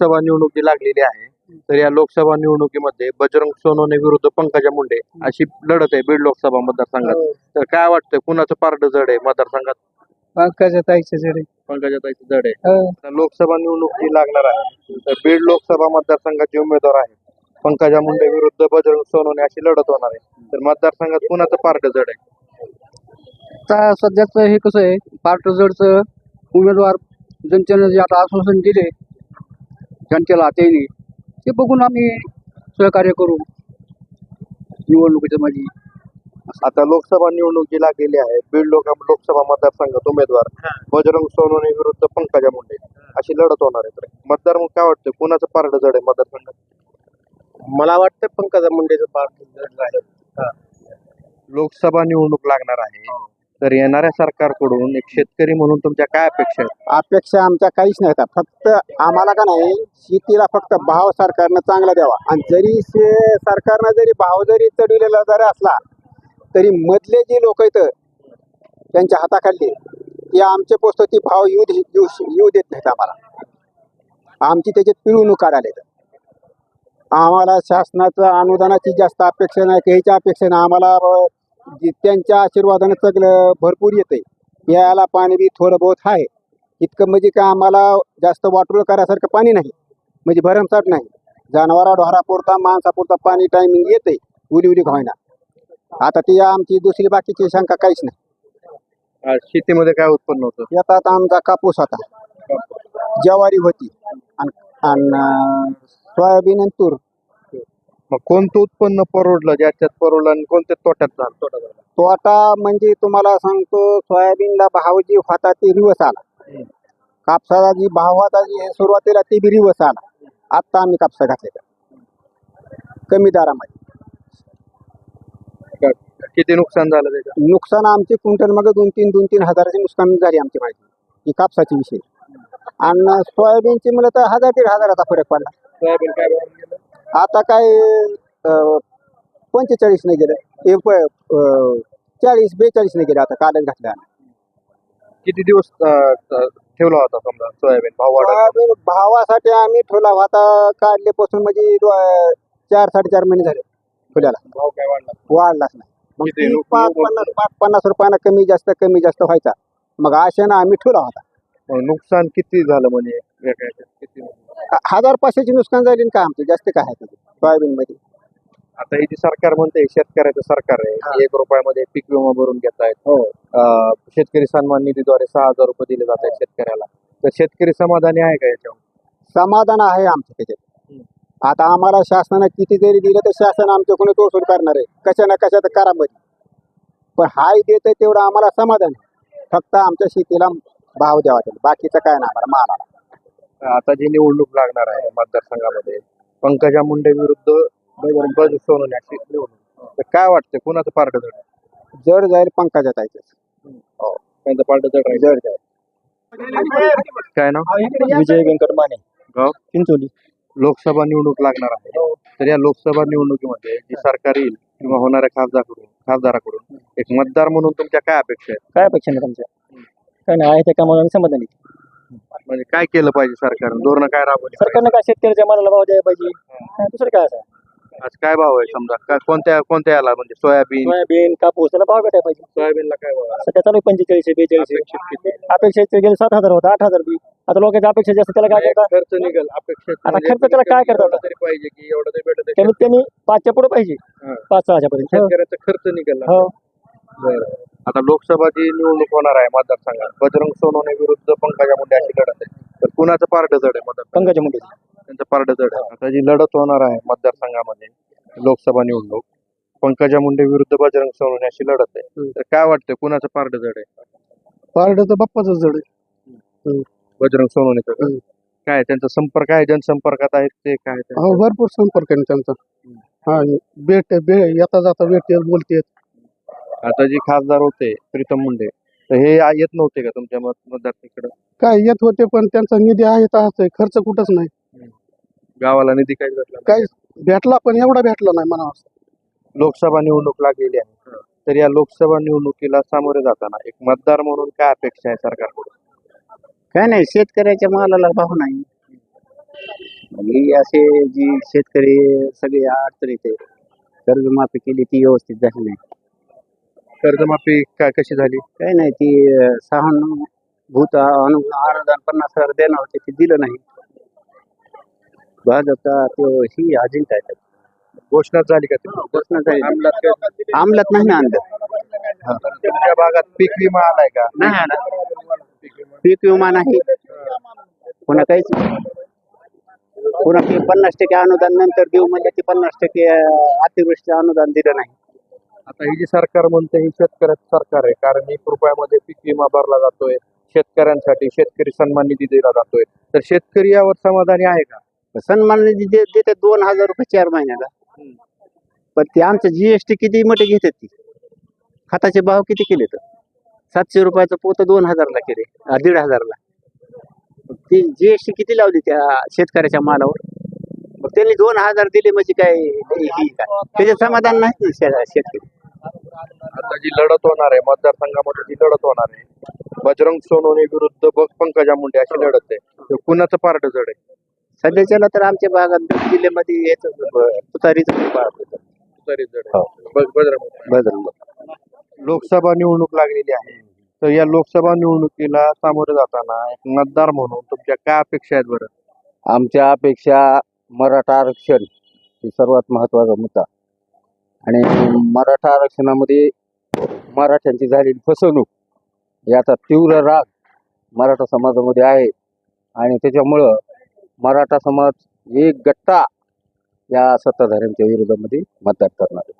लोकसभा निवडणूक लागलेली आहे. तर या लोकसभा निवडणुकीमध्ये बजरंग सोनवणे विरुद्ध पंकजा मुंडे अशी लढत आहे बीड लोकसभा मतदारसंघात. तर काय वाटतंय कुणाचं पारड जड आहे मतदारसंघात? पंकजा ताईचे जडे पंकजा ताईचं जड आहे. आता लोकसभा निवडणूक जी लागणार आहे. तर बीड लोकसभा मतदारसंघाचे उमेदवार आहेत पंकजा मुंडे विरुद्ध बजरंग सोनवणे अशी लढत होणार आहे. तर मतदारसंघात कुणाचं पारड जड आहे? आता सध्याच हे कसं आहे पार्ट जडचं उमेदवार जनतेनं जे आता आश्वासन दिले जनतेला त्यांनी ते बघून आम्ही सहकार्य करू. निवडणुकीच्या मध्ये आता लोकसभा निवडणूक जी लागलेली आहे बीड लोक लोकसभा मतदारसंघात उमेदवार बजरंग सोनवणे विरुद्ध पंकजा मुंडे. अशी लढत होणार आहे तर. मतदार मग काय वाटतं? कुणाचं पारड जड आहे मतदारसंघात? मला वाटतं पंकजा मुंडेचं पार्ट जड राहील लोकसभा निवडणूक लागणार आहे. तर येणाऱ्या सरकारकडून एक शेतकरी म्हणून तुमच्या काय अपेक्षा आहेत? अपेक्षा आमच्या काहीच नाही फक्त आम्हाला का नाही शेतीला फक्त भाव सरकारनं चांगला द्यावा. आणि जरी शे- सरकारनं जरी भाव जरी चढविलेला जरी असला तरी मधले जे लोक आहेत त्यांच्या हाताखाली ते आमचे पोचतो ती भाव येऊ दे- येऊ येऊ देत नाहीत आम्हाला. आमची त्याच्यात पिळवणूक काढायला आम्हाला शासनाचं अनुदानाची जास्त अपेक्षा नाही काहीच्या अपेक्षा नाही. आम्हाला अं, त्यांच्या आशीर्वादानं सगळं भरपूर येतंय. प्यायला पाणी बी थोडं बहुत आहे. इतकं म्हणजे काय आम्हाला जास्त वाटोळ करायसारखं पाणी नाही. म्हणजे भरमसाठ नाही. जनावरा ढोरापुरता माणसापुरता पाणी टायमिंग येते उली उली व्हायना आता ती आमची दुसरी बाकीची शंका काहीच नाही. शेतीमध्ये काय उत्पन्न होतं? येतात आमचा कापूस होता ज्वारी होती. आणि आणि सोयाबीन आणि तूर. मग कोणतं उत्पन्न परवडलं ज्याच्यात परवडलं आणि कोणत्या तोट्यात झालं? तोटा झाला तोटा म्हणजे तुम्हाला सांगतो सोयाबीनला भाव जी होता ते रिवस आला. कापसाला जी भाव होता जी सुरुवातीला ते बी रिवस आला. आत्ता आम्ही कापसा घातलेला. कमी दरामध्ये. किती नुकसान झालं त्याच्यात? नुकसान आमचे क्विंटल मग दोन तीन दोन तीन हजाराची नुकसान झाली आमची माहिती. ही कापसाची विषय. आणि सोयाबीनची म्हणलं तर हजार दीड हजाराचा फरक पडला. सोयाबीन काय? आता काय पंचेचाळीस नाही गेलं. चाळीस बेचाळीस नाही गेलं आता कालच घातलं किती दिवस ठेवला होता समजा सोयाबीन भाव भावासाठी आम्ही ठेवला होता काढल्यापासून म्हणजे दो- चार साडेचार महिने झाले फुल्याला भाव काय वाढला? वाढलाच नाही. पाच पन्नास पाच पन्नास रुपयानं कमी जास्त कमी जास्त व्हायचा. मग अशानं आम्ही ठेवला होता. नुकसान किती झालं म्हणजे एका याच्यात? किती ह- हजार पाचशेची नुकसान झाली का आमचं? जास्त काय आहे सोयाबीन मध्ये आता हे जे सरकार म्हणते शेतकऱ्याचं सरकार आहे. एक रुपयामध्ये पीक विमा भरून घेत आहेत. हो. शेतकरी सन्मान निधीद्वारे सहा हजार रुपये दिले जात आहेत शेतकऱ्याला. तर शेतकरी समाधानी आहे का याच्यावर? समाधान आहे आमचं त्याच्यात. आता आम्हाला शासनानं किती जरी दिलं तर शासन आमच्याकडून वसूल करणार आहे. कशा ना कशा तर करामध्ये. पण हाय देत तेवढं आम्हाला समाधान आहे. फक्त आमच्या शेतीला भाव द्यावा बाकीचं काय नाही आम्हाला मालाला आता जी निवडणूक लागणार आहे मतदारसंघामध्ये पंकजा मुंडे विरुद्ध बजरंग बजरंग सोनवणे अशी निवडणूक. तर काय वाटतं कुणाचं पार्ट जड आहे? जड जाईल पंकजात आहे हो. त्यांचं पार्ट जड राहील. जड जाईल. काय नाव? विजय व्यंकट माने. गाव? चिंचोली. लोकसभा निवडणूक लागणार आहे. तर या लोकसभा निवडणुकीमध्ये जे सरकार येईल किंवा होणाऱ्या खासदाराकडून खासदाराकडून एक मतदार म्हणून तुमच्या काय अपेक्षा आहेत? काय अपेक्षा नाही तुमच्या? काय नाही आहे त्या कामाला समाधानी म्हणजे काय केलं पाहिजे सरकारनं? धोरणं काय राबवली? सरकारनं काय शेतकऱ्याच्या मालाला भाव द्यायला पाहिजे? दुसरं काय असं? आज काय भाव आहे समजा? काय कोणत्या कोणत्या याला म्हणजे सोयाबीन? सोयाबीन कापूस त्याला भाव भेटायला पाहिजे. सोयाबीनला काय भाव आहे? सध्या चालू पंचेचाळीस बेचाळीस अपेक्षित किती? अपेक्षा गेले सात हजार होता आठ हजार बी. आता लोकांची अपेक्षा जास्त त्याला काय करतात खर्च निघेल. अपेक्षित आता म्हणजे खर्च त्याला काय करता? एवढं तरी पाहिजे की एवढं तरी भेटत कमीत कमी पाचच्या पुढे पाहिजे. हा. पाच सहाच्या पर्यंत. शेतकऱ्याचा खर्च निघेल. हो. बरं. आता लोकसभा जी निवडणूक होणार आहे मतदारसंघात बजरंग सोनवणे विरुद्ध पंकजा मुंडे अशी लढत आहे. तर कुणाचं पारड जड आहे मतदार पंकजा मुंडे. त्यांचं पारड जड आहे. आता जी लढत होणार आहे मतदारसंघामध्ये लोकसभा निवडणूक पंकजा मुंडे विरुद्ध बजरंग सोनवणे अशी लढत आहे. तर काय वाटतं कुणाचं पारड जड आहे? पारड तर बाप्पाच जड आहे. बजरंग सोनवणेचं? काय त्यांचा संपर्क आहे जनसंपर्कात आहेत ते काय? हो भरपूर संपर्क आहे त्यांचा. हा भेट येता जाता भेटते बोलते आता जे खासदार होते प्रीतम मुंडे तर हे येत नव्हते का तुमच्या मत मतदारसंघाकडे? काय येत होते पण त्यांचा निधी आहे खर्च कुठंच नाही. गावाला निधी काही भेटला नाही. काय भेटला पण एवढा भेटला नाही म्हणा लोकसभा निवडणूक लागलेली आहे. तर या लोकसभा निवडणुकीला सामोरे जाताना एक मतदार म्हणून काय अपेक्षा आहे सरकारकडून? काय नाही शेतकऱ्याच्या मालाला भाव नाही. ही असे जी शेतकरी सगळे अडचणीत आहे कर्जमाफी केली ती व्यवस्थित झाली नाही. कर्जमाफी काय कशी झाली? काही नाही ती सहानुभूत अनु- अनुदान पन्नास हजार देणार होते ते दिलं नाही. भाजपचा तो ही अजिंठा आहे. घोषणा झाली का ती? घोषणा झाली. अंमलात काय- अंमलात नाही ना आणलं. तुमच्या भागात पीक विमा आलाय का? नाही आला. पीक विमा नाही. पुन्हा काहीच नाही. पुन्हा ते पन्नास टक्के अनुदान नंतर देऊ म्हणजे ते पन्नास टक्के अतिवृष्टी अनुदान दिलं नाही. आता हे जे सरकार म्हणते हे शेतकऱ्याचं सरकार आहे. कारण एक रुपयामध्ये पीक विमा भरला जातोय शेतकऱ्यांसाठी शेतकरी सन्मान निधी दिला जातोय. तर शेतकरी यावर समाधानी आहे का? सन्मान निधी दे- देते दोन हजार रुपये चार महिन्याला. पण ते आमचं जीएसटी किती मोठे घेतात ती? खताचे भाव किती केले तर? सातशे रुपयाचं पोतं दोन हजारला केले अं, दीड हजारला. ती जीएसटी किती लावली त्या शेतकऱ्याच्या मालावर? मग त्यांनी दोन हजार दिले म्हणजे काय ही त्याचे समाधान नाही ना शेतकरी? आता जी लढत होणार आहे मतदारसंघामध्ये जी लढत होणार आहे बजरंग सोनवणे विरुद्ध बघ पंकजा मुंडे अशी लढत आहे. कुणाचं पारड जड आहे? सध्याच्याला तर आमच्या भागात जिल्ह्यामध्ये याच तुतारीच तरी जड आहे. बघ बजरंग लोकसभा निवडणूक लागलेली आहे. तर या लोकसभा निवडणुकीला सामोरे जाताना एक मतदार म्हणून तुमच्या काय अपेक्षा आहेत बरं? आमच्या अपेक्षा मराठा आरक्षण हे सर्वात महत्त्वाचा मुद्दा आणि मराठा आरक्षणामध्ये मराठ्यांची झालेली फसवणूक याचा तीव्र राग मराठा समाजामध्ये आहे आणि त्याच्यामुळं मराठा समाज एक गट्टा या सत्ताधाऱ्यांच्या विरोधामध्ये मतदान करणार आहे.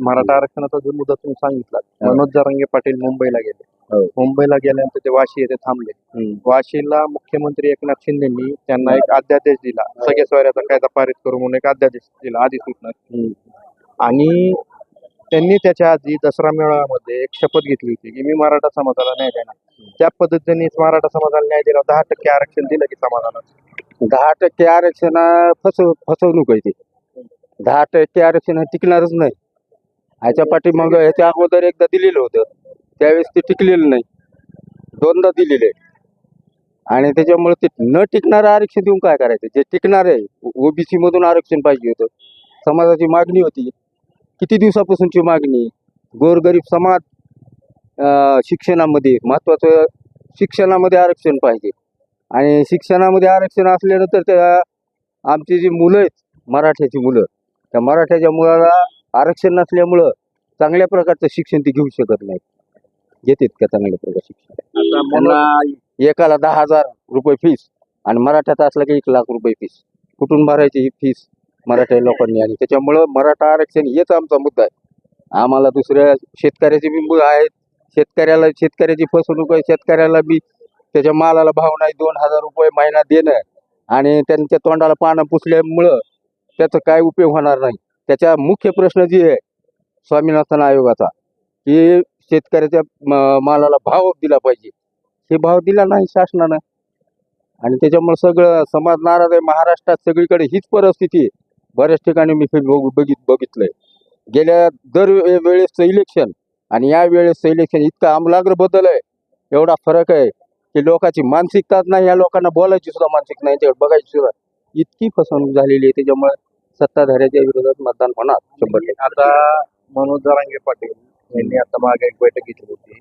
मराठा आरक्षणाचा जो मुद्दा तुम्ही सांगितला. मनोज जरांगे पाटील मुंबईला गेले. हो. मुंबईला गेल्यानंतर ते वाशी येथे थांबले. वाशीला मुख्यमंत्री एकनाथ शिंदेनी त्यांना एक अध्यादेश दिला. सगळ्या सोयऱ्याचा कायदा पारित करू म्हणून एक अध्यादेश दिला अधिसूचना. आणि त्यांनी त्याच्या आधी दसरा मेळाव्यामध्ये एक शपथ घेतली होती की मी मराठा समाजाला न्याय देणार. त्या पद्धतीने मराठा समाजाला न्याय दिला दहा टक्के आरक्षण दिलं की समाजाला. दहा टक्के आरक्षण फसव फसवणूक आहे ती दहा टक्के आरक्षण टिकणारच नाही. ह्याच्या पाठी मग ह्याच्या अगोदर एकदा दिलेलं होतं. त्यावेळेस ते टिकलेलं नाही. दोनदा दिलेले. आणि त्याच्यामुळे ते न टिकणारं आरक्षण देऊन काय करायचं? जे टिकणार आहे ओबीसी मधून आरक्षण पाहिजे होतं. समाजाची मागणी होती. किती दिवसापासूनची मागणी? गोरगरीब समाज शिक्षणामध्ये महत्त्वाचं शिक्षणामध्ये आरक्षण पाहिजे. आणि शिक्षणामध्ये आरक्षण असल्यानंतर त्या आमची जी मुलं आहेत मराठ्याची मुलं त्या मराठ्याच्या मुलाला आरक्षण नसल्यामुळं चांगल्या प्रकारचं शिक्षण ते घेऊ शकत नाहीत. घेतात का चांगल्या प्रकारचं शिक्षण? त्यांना एकाला दहा हजार रुपये फीस आणि मराठ्यात असला की एक लाख रुपये फीस कुठून भरायची ही फीस मराठा लोकांनी? आणि त्याच्यामुळं मराठा आरक्षण हेच आमचा मुद्दा आहे. आम्हाला दुसऱ्या शेतकऱ्याचे बी आहेत. शेतकऱ्याला शेतकऱ्याची फसवणूक आहे. शेतकऱ्याला बी त्याच्या मालाला भाव नाही. दोन हजार रुपये महिना देणं आणि त्यांच्या तोंडाला पानं पुसल्यामुळं त्याचा काय उपयोग होणार नाही. त्याचा मुख्य प्रश्न जी आहे स्वामीनाथन आयोगाचा की शेतकऱ्याच्या मालाला भाव दिला पाहिजे. हे भाव दिला नाही शासनानं. आणि त्याच्यामुळे सगळं समाज नाराज आहे. महाराष्ट्रात सगळीकडे हीच परिस्थिती आहे. बऱ्याच ठिकाणी मी बघ- बघित बघितलंय. गेल्या दर वे- वेळेसचं इलेक्शन आणि या वेळेसचं इलेक्शन इतका आमलाग्र बदल आहे. एवढा फरक आहे की लोकांची मानसिकताच नाही. या लोकांना बोलायची सुद्धा मानसिक नाही. त्याच्यावर बघायची सुद्धा इतकी फसवणूक झालेली आहे. त्याच्यामुळे सत्ताधाऱ्याच्या विरोधात मतदान होणार शंभर टक्के. आता मनोज जरांगे पाटील यांनी आता मागे एक बैठक घेतली होती.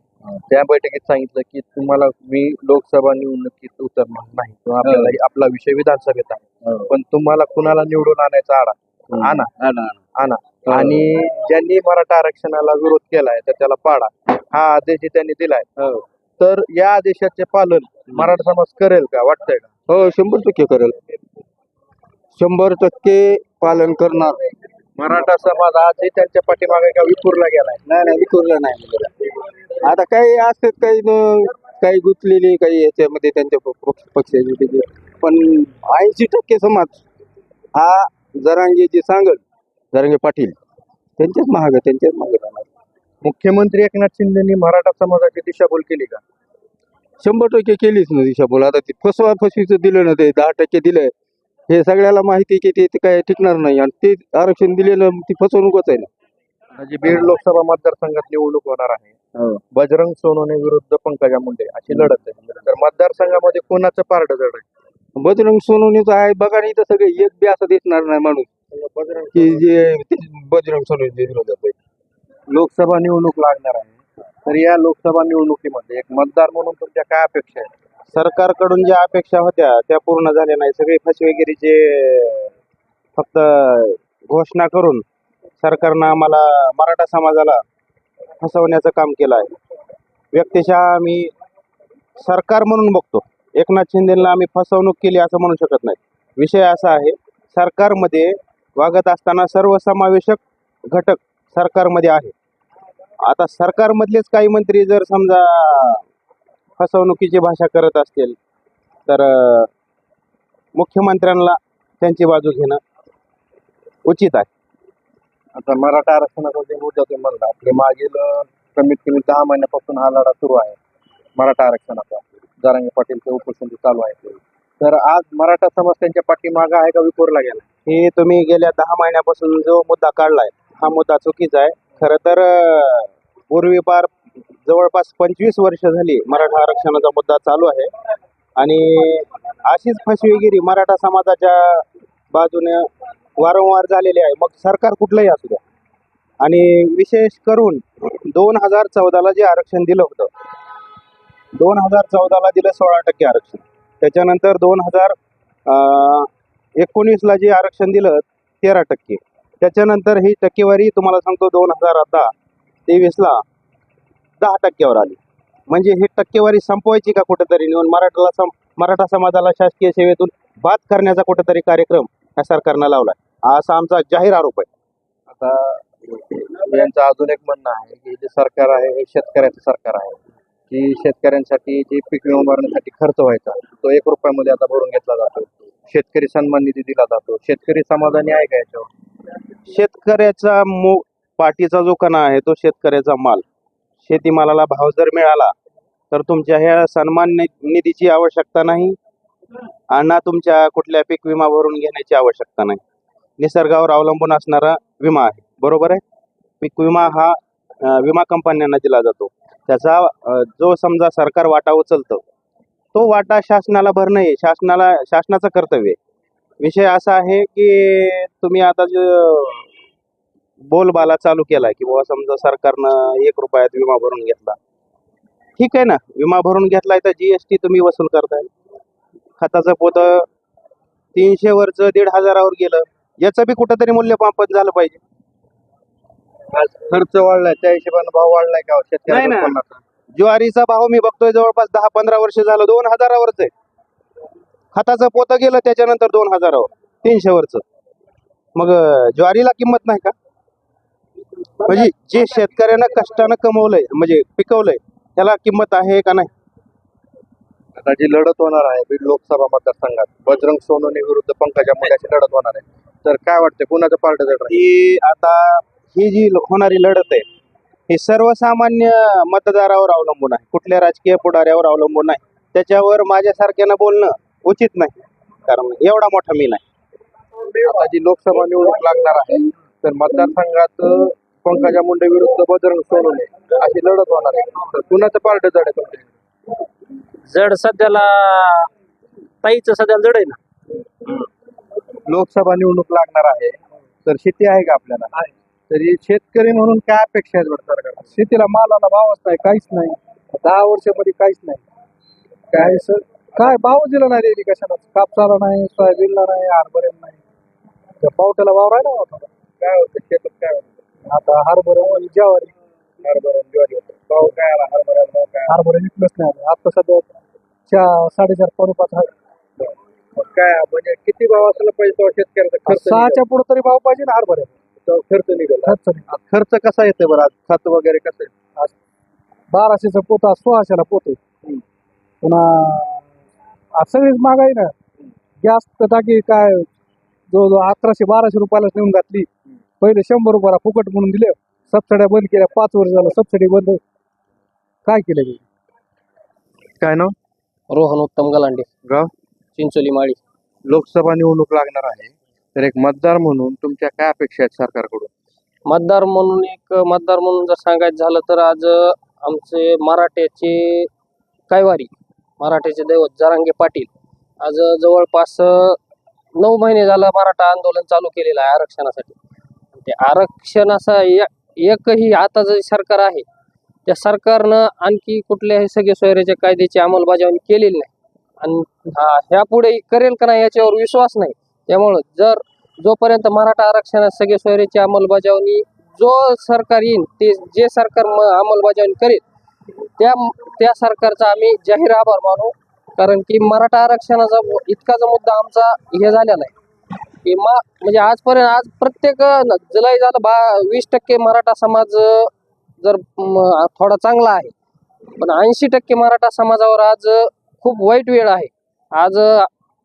त्या बैठकीत सांगितलं की तुम्हाला मी लोकसभा निवडणुकीत उतरणार नाही. किंवा आपल्याला आपला विषय विधानसभेत आहे. पण तुम्हाला कुणाला निवडून आणायचा आडा आणा. आणा आणि. ज्यांनी मराठा आरक्षणाला विरोध केलाय तर त्याला पाडा. हा आदेश त्यांनी दिलाय. तर या आदेशाचे पालन मराठा समाज करेल का वाटतंय का? हो शंभर टक्के करेल. शंभर टक्के पालन करणार मराठा समाज आजही त्यांच्या पाठीमागे का विखुरला गेलाय? नाही नाही विखुरलं नाही. आता काही असतात काही न- काही गुंतलेले काही याच्यामध्ये त्यांच्या पक्षाचे पण ऐंशी टक्के समाज हा जरांगे जे सांगल जरांगे पाटील त्यांच्याच महाग त्यांच्याच मागे राहणार मुख्यमंत्री एकनाथ शिंदेनी मराठा समाजाची दिशाभूल केली का? शंभर टक्के केलीच ना दिशाभूल. आता ते फसवा फसवीचं दिलं ना ते दहा टक्के दिलं हे सगळ्याला माहिती आहे की ते- ते काय टिकणार नाही. आणि ते आरक्षण दिलेलं ती फसवणूकच आहे ना. म्हणजे बीड लोकसभा मतदारसंघात निवडणूक होणार आहे. बजरंग सोनवणे विरुद्ध पंकजा मुंडे अशी लढत आहे. तर मतदारसंघामध्ये कोणाचं पारड जड आहे? बजरंग सोनवणीचं आहे. बघा नाही तर सगळे एक बी असं दिसणार नाही माणूस. बजरंग की जे बजरंग सोनवणी विरोधात आहे. लोकसभा निवडणूक लागणार आहे. तर या लोकसभा निवडणुकीमध्ये एक मतदार म्हणून तुमच्या काय अपेक्षा आहेत? सरकारकडून ज्या अपेक्षा होत्या त्या पूर्ण झाल्या नाही. सगळे फसवेगिरीचे फक्त घोषणा करून सरकारनं आम्हाला मराठा समाजाला फसवण्याचं काम केलं आहे. व्यक्तिशः आम्ही सरकार म्हणून बघतो. एकनाथ शिंदेला आम्ही फसवणूक केली असं म्हणू शकत नाही. विषय असा आहे सरकारमध्ये वागत असताना सर्वसमावेशक घटक सरकारमध्ये आहे. आता सरकारमधलेच काही मंत्री जर समजा फसवणुकीची भाषा करत असतील तर मुख्यमंत्र्यांना त्यांची बाजू घेणं उचित आहे. आता मराठा आरक्षणाचा जे मुद्दा तुम्ही म्हणला आपले मागील कमीत कमी दहा महिन्यापासून हा लढा सुरू आहे मराठा आरक्षणाचा. जारांगे पाटीलचं उपोषण चालू आहे. तर आज मराठा समाज त्यांच्या पाठीमागं आहे का विखुरला गेला? हे तुम्ही गेल्या दहा महिन्यापासून जो मुद्दा काढलाय हा मुद्दा चुकीचा आहे. खरं तर अ, पूर्वी पार जवळपास पंचवीस वर्ष झाली मराठा आरक्षणाचा मुद्दा चालू आहे. आणि अशीच फसवेगिरी मराठा समाजाच्या बाजूने वारंवार झालेली आहे. मग सरकार कुठलंही असू द्या. आणि विशेष करून दोन हजार चौदाला जे आरक्षण दिलं होतं दोन हजार चौदाला दिलं सोळा टक्के आरक्षण. त्याच्यानंतर दोन हजार एकोणीसला जे आरक्षण दिलं तेरा टक्के. त्याच्यानंतर ही टक्केवारी तुम्हाला सांगतो दोन हजार आता तेवीसला दहा टक्क्यावर आली. म्हणजे ही टक्केवारी संपवायची का कुठेतरी? नेऊन मराठाला सम मराठा समाजाला शासकीय सेवेतून बाद करण्याचा कुठेतरी कार्यक्रम या सरकारनं लावला असा आमचा जाहीर आरोप आहे. आता यांचं अजून एक म्हणणं आहे की जे सरकार आहे हे शेतकऱ्याचं सरकार आहे. की शेतकऱ्यांसाठी जे पीक विमा भरण्यासाठी खर्च व्हायचा तो एक रुपयामध्ये आता भरून घेतला जातो. शेतकरी सन्मान निधी दिला जातो. शेतकरी समाधानी आहे का याच्यावर शेतकऱ्याचा मो पाठीचा जो कणा आहे तो शेतकऱ्याचा माल. शेतीमालाला भाव जर मिळाला तर तुमच्या ह्या सन्मान निधीची आवश्यकता नाही आणि ना तुमच्या कुठल्या पीक विमा भरून घेण्याची आवश्यकता नाही. निसर्गावर अवलंबून असणारा विमा आहे. बरोबर आहे? पीक विमा हा विमा कंपन्यांना दिला जातो. त्याचा जो समजा सरकार वाटा उचलतं तो वाटा शासनाला भरणं आहे. शासनाला शासनाचं कर्तव्य आहे. विषय असा आहे की तुम्ही आता जो बोलबाला चालू केलाय की बाबा समजा सरकारनं एक रुपयात विमा भरून घेतला. ठीक आहे ना? विमा भरून घेतलाय तर जीएसटी तुम्ही वसूल करताय. खताचं पोत तीनशे वरच दीड हजारावर गेलं. याचं बी कुठंतरी मूल्यमापन झालं पाहिजे. खर्च वाढलाय त्या हिशोबाने भाव वाढलाय का नाही शेतकऱ्याच्या ना. उत्पन्नाचा? ज्वारीचा भाव मी बघतोय जवळपास दहा पंधरा वर्ष झालं दोन हजारावरच आहे. खताचं पोतं गेलं त्याच्यानंतर दोन हजारावर तीनशे वरच. मग अं, ज्वारीला किंमत नाही का? म्हणजे जे शेतकऱ्यानं कष्टानं कमवलंय म्हणजे पिकवलंय त्याला किंमत आहे का नाही? आता जी लढत होणार आहे बीड लोकसभा मतदारसंघात बजरंग सोनवणे विरुद्ध पंकजा अशी लढत होणार आहे. तर काय वाटतं कुणाचं पार्ट जड ही आता ही जी होणारी लढत आहे ही सर्वसामान्य मतदारावर अवलंबून आहे. कुठल्या राजकीय पुढाऱ्यावर अवलंबून नाही. त्याच्यावर माझ्यासारख्यानं बोलणं उचित नाही कारण एवढा मोठा मी नाही. आता जी लोकसभा निवडणूक लागणार आहे तर मतदारसंघात पंकजा मुंडे विरुद्ध बजरंग सोनवणे अशी लढत होणार आहे. तर कुणाचं पार्ट जड आहे तुमच्या जड सध्याला ताईचं सध्याला जड आहे ना. लोकसभा निवडणूक लागणार आहे. तर शेती आहे का आपल्याला? तरी शेतकरी म्हणून काय अपेक्षा आहेत बरं सरकार? शेतीला मालाला भावच नाही काहीच नाही. दहा वर्षामध्ये काहीच नाही. काय सर काय भाव दिला नाही रेडी कशाला कापसाला नाही सोयाबीनला नाही हरभऱ्याला नाही. त्या पावट्याला भाव राहिला होता काय होतं? शेतात काय होतं? आता हरभरा ज्वारी. हरभरा ज्वारी होतं. भाव काय आला? भाव काय आला? हरभरा विकलंच नाही आता सध्या चार साडेचार पावणे पाच आहे. मग काय म्हणजे किती भाव असला पाहिजे तेव्हा शेतकऱ्याचा खर्च सहाच्या पुढे तरी भाव पाहिजे ना. तेव्हा खर्च निघेल. खर्च नाही आज खर्च कसा येतोय बरं? आज खत वगैरे कसं आहे? बाराशेचा पोता सोळाशेला पोते पुन्हा आज सगळीच महागाई ना. गॅस टाकी काय जवळजवळ अकराशे बाराशे रुपयाला नेऊन घातली. पहिले शंभर रुपयाला फुकट म्हणून दिले. सबसिड्या बंद केल्या. पाच वर्ष झालं सबसिडी बंद. काय केलं? काय नाव? रोहन उत्तम गलांडे. गाव? चिंचोली माळी. लोकसभा निवडणूक लागणार आहे. तर एक मतदार म्हणून तुमच्या काय अपेक्षा आहेत सरकारकडून? मतदार म्हणून एक मतदार म्हणून जर सांगायचं झालं तर आज आमचे मराठ्याचे कायवारी मराठ्याचे दैवत जरांगे पाटील. आज जवळपास नऊ महिने झालं मराठा आंदोलन चालू केलेलं आहे आरक्षणासाठी. ते आरक्षण एकही आता जे सरकार आहे त्या सरकारनं आणखी कुठल्याही सगळे सोयऱ्याच्या कायद्याची अंमलबजावणी केलेली नाही. आणि हा ह्यापुढे करेल का नाही याच्यावर विश्वास नाही. त्यामुळं जर जोपर्यंत मराठा आरक्षणात सगळे सोयऱ्याची अंमलबजावणी जो सरकार येईल ते जे सरकार अंमलबजावणी करेल त्या त्या सरकारचा आम्ही जाहीर आभार मानू. कारण की मराठा आरक्षणाचा इतकाचा मुद्दा आमचा हे झालेला आहे. की मा म्हणजे आजपर्यंत आज प्रत्येक जुलै झालं बा वीस टक्के मराठा समाज जर थोडा चांगला आहे. पण ऐंशी टक्के मराठा समाजावर आज खूप वाईट वेळ आहे. आज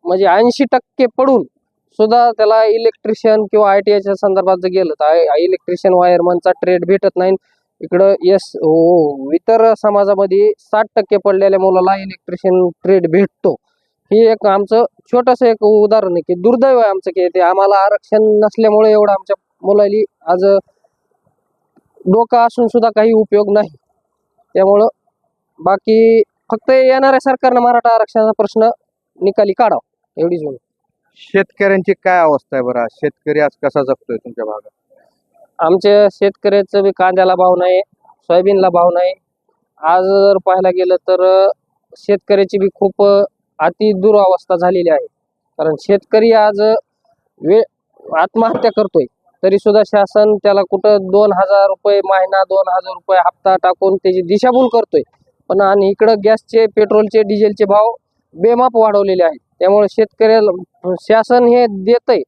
म्हणजे ऐंशी टक्के पडून सुद्धा त्याला इलेक्ट्रिशियन किंवा आय टी आयच्या संदर्भात जर गेलं तर इलेक्ट्रिशियन वायरमनचा ट्रेड भेटत नाही. इकडं यस हो इतर समाजामध्ये साठ टक्के पडलेल्या मुलाला इलेक्ट्रिशियन ट्रेड भेटतो. ही एक आमचं छोटंसं एक उदाहरण आहे की दुर्दैव आहे आमचं की ते आम्हाला आरक्षण नसल्यामुळे एवढं आमच्या मुलाली आज डोकं असून सुद्धा काही उपयोग नाही. त्यामुळं बाकी फक्त येणाऱ्या सरकारनं मराठा आरक्षणाचा प्रश्न निकाली काढावा एवढीच म्हणून. शेतकऱ्यांची काय अवस्था आहे बरं? शेतकरी आज कसा जगतोय तुमच्या भागात? आमच्या शेतकऱ्याचं बी कांद्याला भाव नाही सोयाबीनला भाव नाही. आज जर पाहायला गेलं तर शेतकऱ्याची बी खूप अति दुरावस्था झालेली आहे. कारण शेतकरी आज वे आत्महत्या करतोय. तरी सुद्धा शासन त्याला कुठं दोन हजार रुपये महिना दोन हजार रुपये हप्ता टाकून त्याची दिशाभूल करतोय. पण आणि इकडं गॅसचे पेट्रोलचे डिझेलचे भाव बेमाप वाढवलेले आहेत. त्यामुळे शेतकऱ्याला शासन हे देतंय.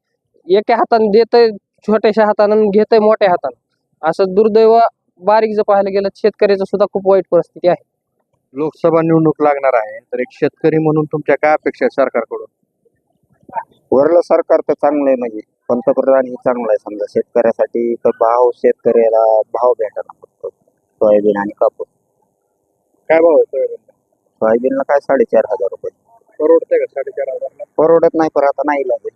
एका हाताने देतंय छोट्याशा हातानं घेतंय मोठ्या हातानं. असं दुर्दैव बारीक जर पाहायला गेलं शेतकऱ्याचं सुद्धा खूप वाईट परिस्थिती आहे. लोकसभा निवडणूक लागणार आहे तर एक शेतकरी म्हणून तुमच्या काय अपेक्षा आहेत सरकारकडून? वरलं सरकार तर चांगलं आहे म्हणजे. पंतप्रधान हे चांगलं आहे समजा. शेतकऱ्यासाठी तर भाव शेतकऱ्याला भाव भेटायला फक्त. सोयाबीन आणि कापूस. काय भाव आहे सोयाबीनला? सोयाबीनला काय साडेचार हजार रुपये. परवडतंय का साडेचार हजारला? परवडत नाही पण आता नाही लागेल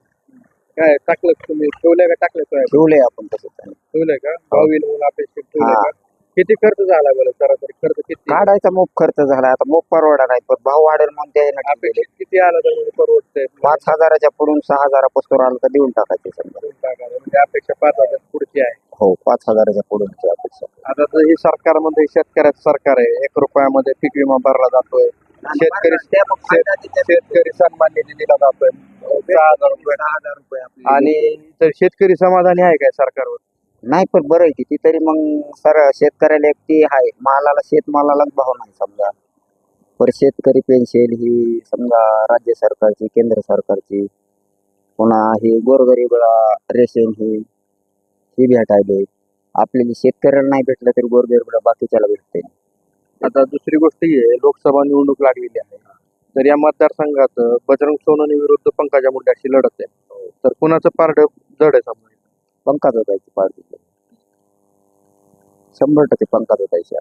काय टाकलं तुम्ही? ठेवलंय का टाकलं सोयाबीन? ठेवलंय आपण तसं. ठेवलंय का? भाव येईल म्हणून अपेक्षित ठेवलंय हा. का? किती खर्च झाला बरं? सरासरी खर्च किती? काढायचा मोप खर्च झाला आता मोप परवडा नाही पण भाव वाढेल म्हणून ते ना अपेक्षित किती आला तर म्हणजे परवडतंय? पाच हजाराच्या पुढून सहा हजारापासून आलं तर देऊन टाकायचे समजा. म्हणजे अपेक्षा पाच हजार पुढची आहे. हो पाच हजाराच्या पुढूनची अपेक्षा. आता तर हे सरकारमध्ये शेतकऱ्याचं सरकार आहे. एक रुपयामध्ये पीक विमा भरला जातोय. शेतकरी शेत- शेतकरी सन्मान निधी दिला जातोय. सहा हजार रुपये. हजार रुपये आणि तर शेतकरी समाधानी आहे काय सरकारवर? नाही पण बरं आहे किती तरी मग सर शेतकऱ्याला एक ती आहे मालाला शेतमालालाच भाव नाही समजा. पर शेतकरी पेन्शन ही समजा राज्य सरकारची केंद्र सरकारची पुन्हा ही गोरगरीबला रेशन ही ही भेटायले आपल्याला शेतकऱ्याला नाही भेटलं तरी गोरगरीबला बाकीच्याला भेटते. आता दुसरी गोष्ट ही आहे लोकसभा निवडणूक लागलेली आहे. तर या मतदारसंघात बजरंग सोनवणे विरुद्ध पंकजा मुंडे अशी लढत आहे. तर कुणाचं पारड जड आहे समजा? पंकज होतायची पार्टी शंभर टक्के पंकज होतायची